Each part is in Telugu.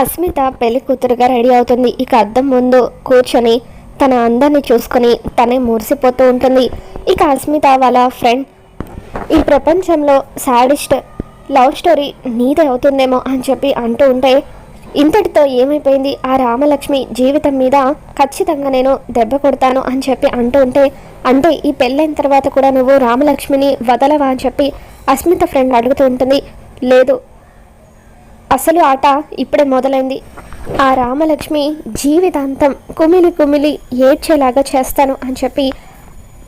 అస్మిత పెళ్ళి కూతురుగా రెడీ అవుతుంది. ఇక అద్దం ముందు కూర్చొని తన అందాన్ని చూసుకొని తనే మురిసిపోతూ ఉంటుంది. ఇక అస్మిత వాళ్ళ ఫ్రెండ్ ఈ ప్రపంచంలో సాడిస్ట్ లవ్ స్టోరీ నీదే అవుతుందేమో అని చెప్పి అంటూ ఉంటే ఇంతటితో ఏమైపోయింది? ఆ రామలక్ష్మి జీవితం మీద ఖచ్చితంగా నేను దెబ్బ కొడతాను అని చెప్పి అంటూ ఉంటే అంటే ఈ పెళ్ళైన తర్వాత కూడా నువ్వు రామలక్ష్మిని వదలవా అని చెప్పి అస్మిత ఫ్రెండ్ అడుగుతూ ఉంటుంది. లేదు అసలు ఆట ఇప్పుడే మొదలైంది. ఆ రామలక్ష్మి జీవితాంతం కుమిలి కుమిలి ఏడ్చేలాగా చేస్తాను అని చెప్పి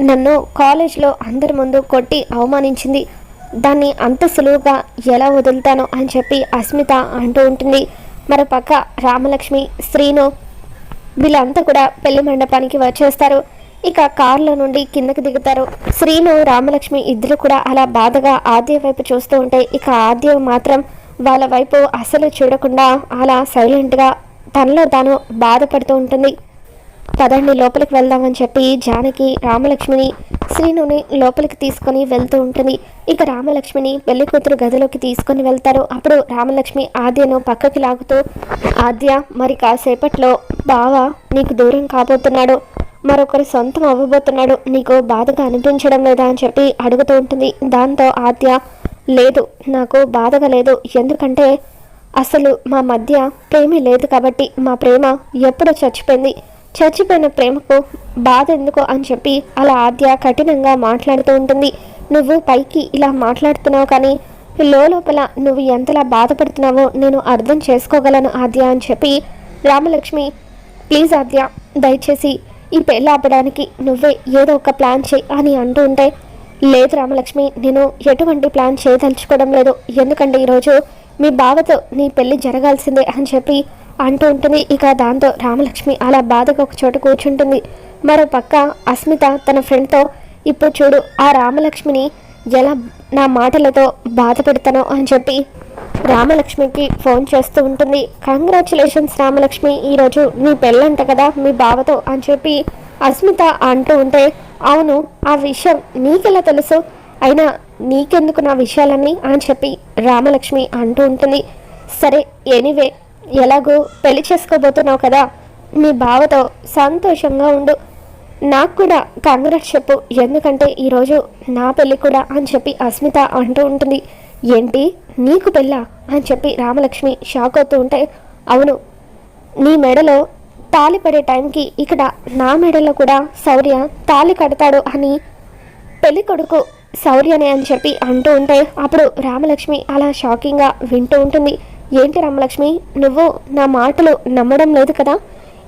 నన్ను కాలేజ్లో అందరి ముందు కొట్టి అవమానించింది. దాన్ని అంత సులువుగా ఎలా వదులుతాను అని చెప్పి అస్మిత అంటూ ఉంటుంది. మరోపక్క రామలక్ష్మి శ్రీను వీళ్ళంతా కూడా పెళ్ళి మండపానికి వచ్చేస్తారు. ఇక కారులో నుండి కిందకి దిగుతారు. శ్రీను రామలక్ష్మి ఇద్దరు కూడా అలా బాధగా ఆద్య వైపు చూస్తూ ఉంటే ఇక ఆద్య మాత్రం వాళ్ళ వైపు అసలు చూడకుండా అలా సైలెంట్గా తనలో తాను బాధపడుతూ ఉంటుంది. పదండి లోపలికి వెళ్దామని చెప్పి జానకి రామలక్ష్మిని శ్రీనుని లోపలికి తీసుకొని వెళ్తూ ఉంటుంది. ఇక రామలక్ష్మిని పెళ్ళి కూతురు గదిలోకి తీసుకొని వెళ్తారు. అప్పుడు రామలక్ష్మి ఆద్యను పక్కకి లాగుతూ ఆద్య మరి కాసేపట్లో బావ నీకు దూరం కాబోతున్నాడు. మరొకరు సొంతం అవ్వబోతున్నాడు. నీకు బాధగా అనిపించడం లేదా? అని చెప్పి అడుగుతూ ఉంటుంది. దాంతో ఆద్య లేదు నాకు బాధగా లేదు. ఎందుకంటే అసలు మా మధ్య ప్రేమే లేదు కాబట్టి మా ప్రేమ ఎప్పుడో చచ్చిపోయింది. చచ్చిపోయిన ప్రేమకు బాధ ఎందుకు అని చెప్పి అలా ఆద్య కఠినంగా మాట్లాడుతూ ఉంటుంది. నువ్వు పైకి ఇలా మాట్లాడుతున్నావు కానీ లోపల నువ్వు ఎంతలా బాధపడుతున్నావో నేను అర్థం చేసుకోగలను ఆద్య అని చెప్పి రామలక్ష్మి ప్లీజ్ ఆద్య దయచేసి ఈ పెళ్ళి ఆపడానికి నువ్వే ఏదో ఒక ప్లాన్ చేయి అని అంటూ ఉంటే లేదు రామలక్ష్మి నేను ఎటువంటి ప్లాన్ చేయదలుచుకోవడం లేదు. ఎందుకంటే ఈరోజు మీ బావతో నీ పెళ్ళి జరగాల్సిందే అని చెప్పి అంటూ ఉంటుంది. ఇక దాంతో రామలక్ష్మి అలా బాధగా ఒక చోట కూర్చుంటుంది. మరో పక్క అస్మిత తన ఫ్రెండ్తో ఇప్పుడు చూడు ఆ రామలక్ష్మిని ఎలా నా మాటలతో బాధ పెడతానో అని చెప్పి రామలక్ష్మికి ఫోన్ చేస్తూ ఉంటుంది. కంగ్రాచులేషన్స్ రామలక్ష్మి ఈరోజు నీ పెళ్ళంట కదా మీ బావతో అని చెప్పి అస్మిత అంటూ ఉంటే అవును ఆ విషయం నీకెలా తెలుసు? అయినా నీకెందుకు నా విషయాలన్నీ అని చెప్పి రామలక్ష్మి అంటూ ఉంటుంది. సరే ఎనీవే ఎలాగో పెళ్ళి చేసుకోబోతున్నావు కదా? మీ బావతో సంతోషంగా ఉండు. నాకు కూడా కంగ్రాట్స్ చెప్పు. ఎందుకంటే ఈరోజు నా పెళ్ళి కూడా అని చెప్పి అస్మిత అంటూ ఉంటుంది. ఏంటి? నీకు పెళ్ళా? అని చెప్పి రామలక్ష్మి షాక్ అవుతూ ఉంటే అవును నీ మెడలో తాలి పడే టైంకి ఇక్కడ నా మెడలో కూడా శౌర్య తాళి కడతాడు అని పెళ్ళి కొడుకు శౌర్యనే అని చెప్పి అంటూ ఉంటే అప్పుడు రామలక్ష్మి అలా షాకింగ్గా వింటూ ఉంటుంది. ఏంటి రామలక్ష్మి? నువ్వు నా మాటలు నమ్మడం లేదు కదా?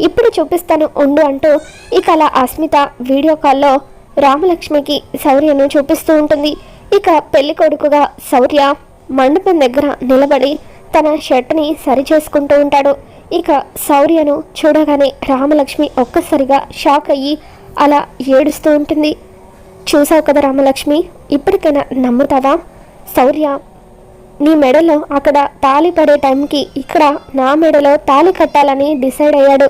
ఇప్పుడు చూపిస్తాను ఉండు అంటూ ఇక అలా అస్మిత వీడియో కాల్లో రామలక్ష్మికి శౌర్యను చూపిస్తూ ఉంటుంది. ఇక పెళ్ళి కొడుకుగా శౌర్య మండపం దగ్గర నిలబడి తన షర్ట్ని సరి చేసుకుంటూ ఉంటాడు. ఇక శౌర్యను చూడగానే రామలక్ష్మి ఒక్కసారిగా షాక్ అయ్యి అలా ఏడుస్తూ ఉంటుంది. చూసావు కదా రామలక్ష్మి ఇప్పటికైనా నమ్ముతావా? శౌర్య నీ మెడలో అక్కడ తాళి పడే టైంకి ఇక్కడ నా మెడలో తాళి కట్టాలని డిసైడ్ అయ్యాడు.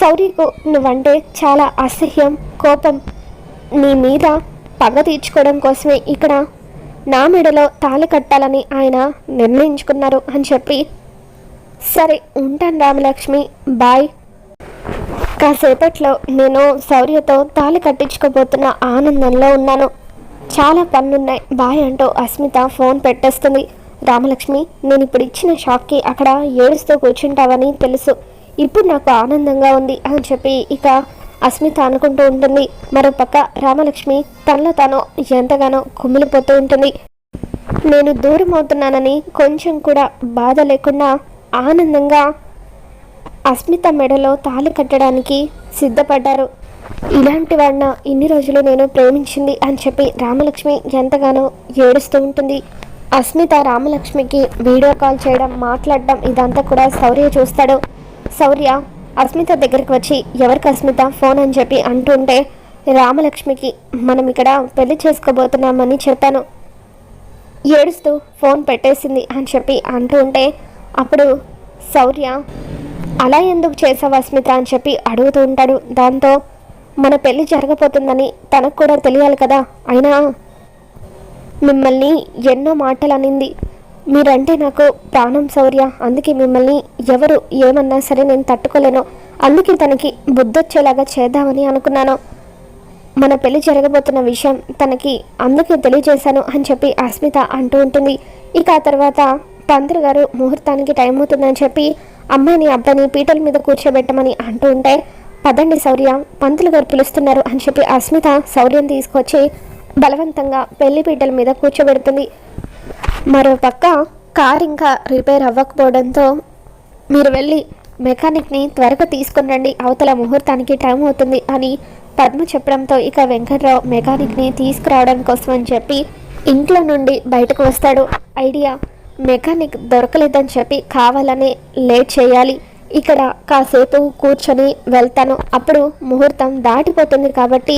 శౌర్యకు నువ్వంటే చాలా అసహ్యం కోపం. నీ మీద పగ తీర్చుకోవడం కోసమే ఇక్కడ నా మెడలో తాళి కట్టాలని ఆయన నిర్ణయించుకున్నారు అని చెప్పి సరే ఉంటాను రామలక్ష్మి. బాయ్. కాసేపట్లో నేను శౌర్యతో తాళి కట్టించుకోబోతున్న ఆనందంలో ఉన్నాను. చాలా పనులున్నాయి. బాయ్ అంటూ అస్మిత ఫోన్ పెట్టేస్తుంది. రామలక్ష్మి నేను ఇప్పుడు ఇచ్చిన షాక్కి అక్కడ ఏడుస్తూ కూర్చుంటావని తెలుసు. ఇప్పుడు నాకు ఆనందంగా ఉంది అని చెప్పి ఇక అస్మిత అనుకుంటూ ఉంటుంది. మరోపక్క రామలక్ష్మి తనలో తాను ఎంతగానో కుమిలిపోతూ ఉంటుంది. నేను దూరం అవుతున్నానని కొంచెం కూడా బాధ లేకుండా ఆనందంగా అస్మిత మెడలో తాళి కట్టడానికి సిద్ధపడ్డారు. ఇలాంటి వాడిన ఇన్ని రోజులు నేను ప్రేమించింది అని చెప్పి రామలక్ష్మి ఎంతగానో ఏడుస్తూ ఉంటుంది. అస్మిత రామలక్ష్మికి వీడియో కాల్ చేయడం మాట్లాడడం ఇదంతా కూడా శౌర్య చూస్తాడు. శౌర్య అస్మిత దగ్గరికి వచ్చి ఎవరికి అస్మిత? ఫోన్ అని చెప్పి అంటుంటే రామలక్ష్మికి మనం ఇక్కడ పెళ్ళి చేసుకోబోతున్నామని చెప్పాను. ఏడుస్తూ ఫోన్ పెట్టేసింది అని చెప్పి అంటూ ఉంటే అప్పుడు శౌర్య అలా ఎందుకు చేసావు అస్మిత అని చెప్పి అడుగుతూ ఉంటాడు. దాంతో మన పెళ్ళి జరగబోతుందని తనకు కూడా తెలియాలి కదా. అయినా మిమ్మల్ని ఎన్నో మాటలు అనింది. మీరంటే నాకు ప్రాణం శౌర్య. అందుకే మిమ్మల్ని ఎవరు ఏమన్నా సరే నేను తట్టుకోలేను. అందుకే తనకి బుద్ధొచ్చేలాగా చేద్దామని అనుకున్నాను. మన పెళ్ళి జరగబోతున్న విషయం తనకి అందుకే తెలియజేశాను అని చెప్పి అస్మిత అంటూ ఉంటుంది. ఇక ఆ తర్వాత పంతులు గారు ముహూర్తానికి టైం అవుతుందని చెప్పి అమ్మాయిని అబ్బాయిని పీటల మీద కూర్చోబెట్టమని అంటూ ఉంటే పదండి శౌర్య పంతులు గారు పిలుస్తున్నారు అని చెప్పి అస్మిత శౌర్యం తీసుకొచ్చి బలవంతంగా పెళ్ళి పీటల మీద కూర్చోబెడుతుంది. మరో పక్క కార్ ఇంకా రిపేర్ అవ్వకపోవడంతో మీరు వెళ్ళి మెకానిక్ని త్వరగా తీసుకుని రండి అవతల ముహూర్తానికి టైం అవుతుంది అని పద్మ చెప్పడంతో ఇక వెంకట్రావు మెకానిక్ని తీసుకురావడం కోసం అని చెప్పి ఇంట్లో నుండి బయటకు వస్తాడు. ఐడియా మెకానిక్ దొరకలేదని చెప్పి కావాలని లేట్ చేయాలి. ఇక్కడ కాసేపు కూర్చొని వెళ్తాను. అప్పుడు ముహూర్తం దాటిపోతుంది కాబట్టి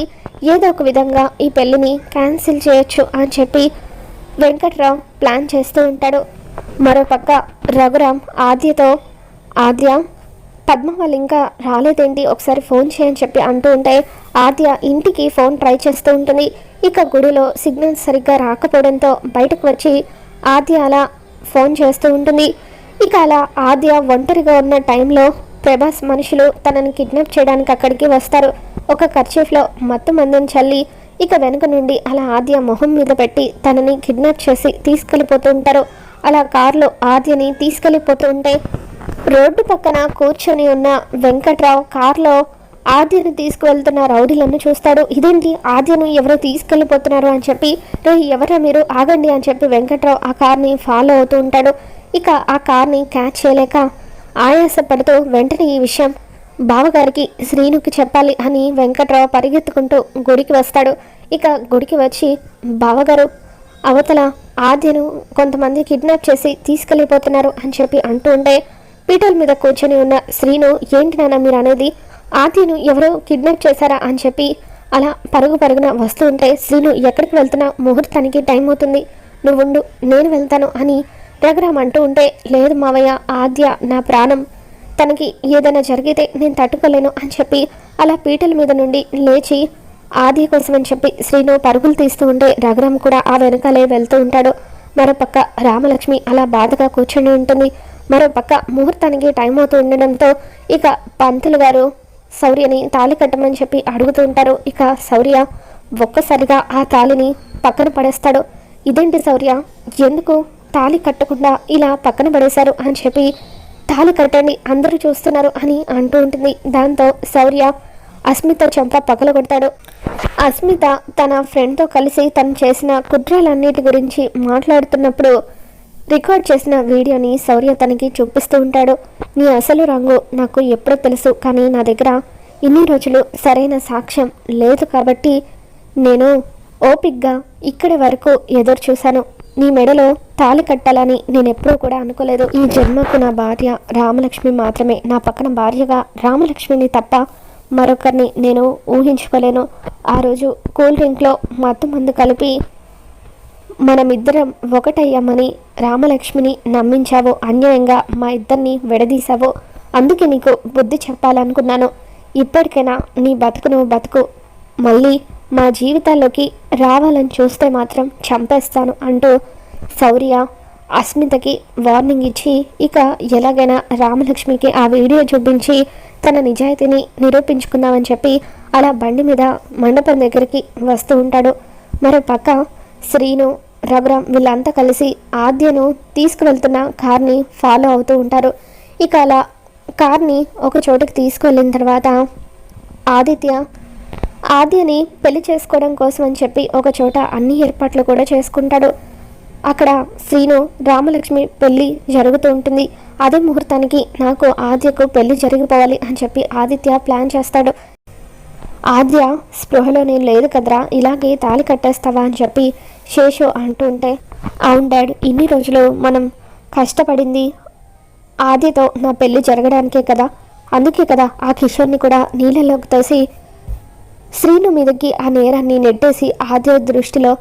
ఏదో ఒక విధంగా ఈ పెళ్ళిని క్యాన్సిల్ చేయొచ్చు అని చెప్పి వెంకట్రావు ప్లాన్ చేస్తూ ఉంటాడు. మరోపక్క రఘురామ్ ఆద్యతో ఆద్య పద్మ వాళ్ళు ఇంకా రాలేదేంటి? ఒకసారి ఫోన్ చేయని చెప్పి అంటూ ఉంటే ఆద్య ఇంటికి ఫోన్ ట్రై చేస్తూ ఉంటుంది. ఇక గుడిలో సిగ్నల్ సరిగ్గా రాకపోవడంతో బయటకు వచ్చి ఆద్య అలా ఫోన్ చేస్తూ ఉంటుంది. ఇక అలా ఆద్య ఒంటరిగా ఉన్న టైంలో ప్రభాస్ మనుషులు తనని కిడ్నాప్ చేయడానికి అక్కడికి వస్తారు. ఒక కర్చీఫ్లో మత్తు మందుని చల్లి ఇక వెనుక నుండి అలా ఆద్య మొహం మీద పెట్టి తనని కిడ్నాప్ చేసి తీసుకెళ్ళిపోతూ ఉంటారు. అలా కారులో ఆద్యని తీసుకెళ్ళిపోతూ ఉంటే రోడ్డు పక్కన కూర్చొని ఉన్న వెంకట్రావు కారులో ఆద్యను తీసుకువెళ్తున్న రౌడీలను చూస్తాడు. ఇదేంటి? ఆద్యను ఎవరో తీసుకెళ్ళిపోతున్నారు? అని చెప్పి రే ఎవరా మీరు? ఆగండి అని చెప్పి వెంకట్రావు ఆ కార్ని ఫాలో అవుతూ ఉంటాడు. ఇక ఆ కార్ని క్యాచ్ చేయలేక ఆయాసపడుతూ వెంటనే ఈ విషయం బావగారికి శ్రీనుకి చెప్పాలి అని వెంకట్రావు పరిగెత్తుకుంటూ గుడికి వస్తాడు. ఇక గుడికి వచ్చి బావగారు అవతల ఆద్యను కొంతమంది కిడ్నాప్ చేసి తీసుకెళ్ళిపోతున్నారు అని చెప్పి అంటూ ఉంటే పీటల మీద కూర్చొని ఉన్న శ్రీను ఏంటి నాన్న మీరు అనేది ఆద్యను ఎవరో కిడ్నాప్ చేశారా అని చెప్పి అలా పరుగు పరుగున వస్తూ ఉంటే శ్రీను ఎక్కడికి వెళ్తున్నా? ముహూర్తానికి టైం అవుతుంది. నువ్వుండు నేను వెళ్తాను అని రఘురామ్ అంటూ ఉంటే లేదు మావయ్య ఆద్య నా ప్రాణం. తనకి ఏదైనా జరిగితే నేను తట్టుకోలేను అని చెప్పి అలా పీటల మీద నుండి లేచి ఆది కోసం అని చెప్పి శ్రీను పరుగులు తీస్తూ ఉంటే రఘురామ్ కూడా ఆ వెనకాలే వెళ్తూ ఉంటాడు. మరోపక్క రామలక్ష్మి అలా బాధగా కూర్చొని ఉంటుంది. మరోపక్క ముహూర్తానికి టైం అవుతూ ఉండడంతో ఇక పంతులు గారు శౌర్యని తాళి కట్టమని చెప్పి అడుగుతూ ఉంటారు. ఇక శౌర్య ఒక్కసారిగా ఆ తాళిని పక్కన పడేస్తాడు. ఇదేంటి శౌర్య ఎందుకు తాళి కట్టకుండా ఇలా పక్కన పడేశారు అని చెప్పి తాళి కట్టండి అందరూ చూస్తున్నారు అని అంటూ ఉంటుంది. దాంతో శౌర్య అస్మిత చెంప పగలగొడతాడు అస్మిత తన ఫ్రెండ్తో కలిసి తను చేసిన కుట్రాలన్నిటి గురించి మాట్లాడుతున్నప్పుడు రికార్డ్ చేసిన వీడియోని శౌర్య తనకి చూపిస్తూ ఉంటాడు. నీ అసలు రంగు నాకు ఎప్పుడో తెలుసు కానీ నా దగ్గర ఇన్ని రోజులు సరైన సాక్ష్యం లేదు కాబట్టి నేను ఓపిక్గా ఇక్కడి వరకు ఎదురు చూశాను. నీ మెడలో తాళి కట్టాలని నేను ఎప్పుడూ కూడా అనుకోలేదు. ఈ జన్మకు నా భార్య రామలక్ష్మి మాత్రమే. నా పక్కన భార్యగా రామలక్ష్మిని తప్ప మరొకరిని నేను ఊహించుకోలేను. ఆ రోజు కూల్ డ్రింక్లో మత్తు మందు కలిపి మనమిద్దరం ఒకటయ్యామని రామలక్ష్మిని నమ్మించావు అన్యాయంగా మా ఇద్దరిని విడదీశావో అందుకే నీకు బుద్ధి చెప్పాలనుకున్నాను. ఇప్పటికైనా నీ బతుకును బతుకు. మళ్ళీ మా జీవితాల్లోకి రావాలని చూస్తే మాత్రం చంపేస్తాను అంటూ శౌర్య అస్మితకి వార్నింగ్ ఇచ్చి ఇక ఎలాగైనా రామలక్ష్మికి ఆ వీడియో చూపించి తన నిజాయితీని నిరూపించుకుందామని చెప్పి అలా బండి మీద మండపం దగ్గరికి వస్తూ ఉంటాడు. మరో పక్క శ్రీను రఘురామ్ వీళ్ళంతా కలిసి ఆద్యను తీసుకువెళ్తున్న కార్ని ఫాలో అవుతూ ఉంటారు. ఇక అలా కార్ని ఒక చోటుకి తీసుకువెళ్ళిన తర్వాత ఆదిత్య ఆద్యని పెళ్ళి చేసుకోవడం కోసం అని చెప్పి ఒక చోట అన్ని ఏర్పాట్లు కూడా చేసుకుంటాడు. అక్కడ శ్రీను రామలక్ష్మి పెళ్ళి జరుగుతూ ఉంటుంది. అదే ముహూర్తానికి నాకు ఆద్యకు పెళ్ళి జరిగిపోవాలి అని చెప్పి ఆదిత్య ప్లాన్ చేస్తాడు. ఆద్య స్పృహలో నేను లేదు కదరా ఇలాగే తాళి కట్టేస్తావా అని చెప్పి శేషు అంటూ ఉంటే అవును డాడ్ ఇన్ని రోజులు మనం కష్టపడింది ఆద్యతో నా పెళ్ళి జరగడానికే కదా. అందుకే కదా ఆ కిషోర్ని కూడా నీళ్ళలోకి తోసి శ్రీను మీదకి ఆ నేరాన్ని నెట్టేసి ఆద్య దృష్టిలో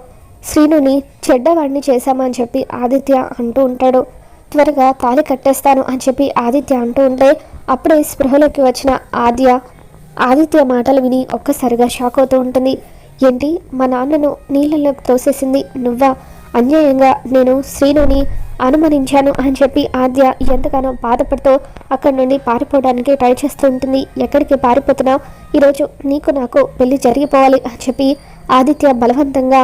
శ్రీనుని చెడ్డవాడిని చేశామని చెప్పి ఆదిత్య అంటూ ఉంటాడు. త్వరగా తాళి కట్టేస్తాను అని చెప్పి ఆదిత్య అంటూ ఉంటే అప్పుడే స్పృహలోకి వచ్చిన ఆద్య ఆదిత్య మాటలు విని ఒక్కసారిగా షాక్ అవుతూ ఉంటుంది. ఏంటి? మా నాన్నను నీళ్ళలోకి తోసేసింది నువ్వా? అన్యాయంగా నేను శ్రీనుని అనుమానించాను అని చెప్పి ఆద్య ఎంతగానో బాధపడుతూ అక్కడి నుండి పారిపోవడానికి ట్రై చేస్తూ ఉంటుంది. ఎక్కడికి పారిపోతున్నావు? ఈరోజు నీకు నాకు పెళ్ళి జరిగిపోవాలి అని చెప్పి ఆదిత్య బలవంతంగా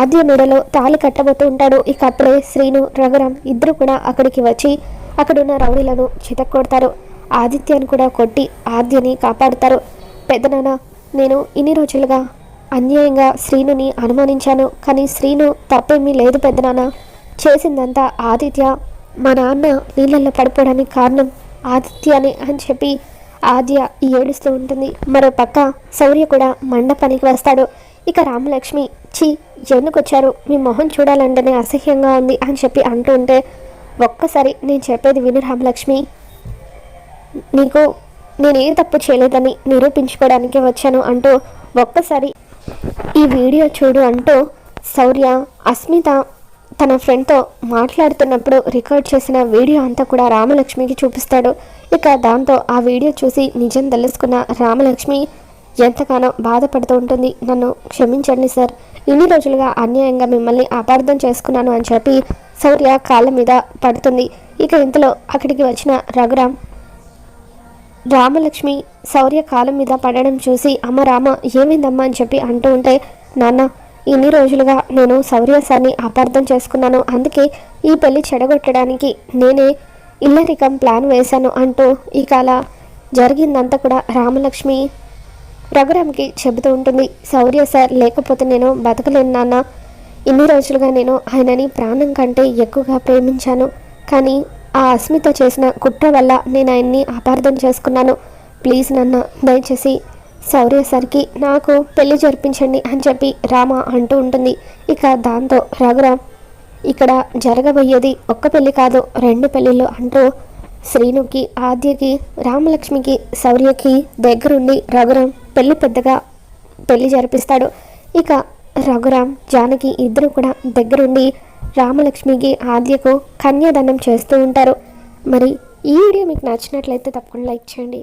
ఆద్య మెడలో తాళి కట్టబోతూ ఉంటాడు. ఇక అప్పుడే శ్రీను రఘురామ్ ఇద్దరు కూడా అక్కడికి వచ్చి అక్కడున్న రౌడీలను చితక్కొడతారు. ఆదిత్యను కూడా కొట్టి ఆద్యని కాపాడుతారు. పెద్దనాన్న నేను ఇన్ని రోజులుగా అన్యాయంగా శ్రీనుని అనుమానించాను కానీ శ్రీను తప్పేమీ లేదు పెద్దనాన్న. చేసిందంతా ఆదిత్య. మా నాన్న నీళ్ళల్లో పడిపోవడానికి కారణం ఆదిత్యనే అని చెప్పి ఆద్య ఏడుస్తూ ఉంటుంది. మరో పక్క శౌర్య కూడా మండపానికి వస్తాడు. ఇక రామలక్ష్మి చీ ఎందుకు వచ్చారు మీ మొహం చూడాలంటేనే అసహ్యంగా ఉంది అని చెప్పి అంటూ ఉంటే ఒక్కసారి నేను చెప్పేది విను రామలక్ష్మి. నీకు నేనేం తప్పు చేయలేదని నిరూపించుకోవడానికి వచ్చాను అంటూ ఒక్కసారి ఈ వీడియో చూడు అంటూ శౌర్య అస్మిత తన ఫ్రెండ్తో మాట్లాడుతున్నప్పుడు రికార్డ్ చేసిన వీడియో అంతా కూడా రామలక్ష్మికి చూపిస్తాడు. ఇక దాంతో ఆ వీడియో చూసి నిజం తెలుసుకున్న రామలక్ష్మి ఎంతగానో బాధపడుతూ ఉంటుంది. నన్ను క్షమించండి సార్ ఇన్ని రోజులుగా అన్యాయంగా మిమ్మల్ని అపార్థం చేసుకున్నాను అని చెప్పి శౌర్య కాళ్ళ మీద పడుతుంది. ఇక ఇంతలో అక్కడికి వచ్చిన రఘురామ్ రామలక్ష్మి శౌర్య కాలం మీద పడడం చూసి అమ్మ రామ ఏమైందమ్మా? అని చెప్పి అంటూ ఉంటే నాన్న ఇన్ని రోజులుగా నేను శౌర్య సార్ని అపార్థం చేసుకున్నాను. అందుకే ఈ పెళ్ళి చెడగొట్టడానికి నేనే ఇల్లరికం ప్లాన్ వేశాను అంటూ ఇక అలా జరిగిందంతా కూడా రామలక్ష్మి రఘురామ్కి చెబుతూ ఉంటుంది. శౌర్య సార్ లేకపోతే నేను బతకలేను నాన్న. ఇన్ని రోజులుగా నేను ఆయనని ప్రాణం కంటే ఎక్కువగా ప్రేమించాను. కానీ ఆ అస్మిత చేసిన కుట్ర వల్ల నేను ఆయన్ని అపార్థం చేసుకున్నాను. ప్లీజ్ నాన్న దయచేసి శౌర్య సార్కి నాకు పెళ్ళి జరిపించండి అని చెప్పి రామ అంటూ ఉంటుంది. ఇక దాంతో రఘురామ్ ఇక్కడ జరగబోయేది ఒక్క పెళ్ళి కాదు రెండు పెళ్ళిళ్ళు అంటూ శ్రీనుకి ఆద్యకి రామలక్ష్మికి శౌర్యకి దగ్గరుండి రఘురామ్ పెళ్ళి పెద్దగా పెళ్ళి జరిపిస్తాడు. ఇక రఘురామ్ జానకి ఇద్దరు కూడా దగ్గరుండి రామలక్ష్మికి ఆద్యకు కన్యాదానం చేస్తూ ఉంటారు. మరి ఈ వీడియో మీకు నచ్చినట్లయితే తప్పకుండా లైక్ చేయండి.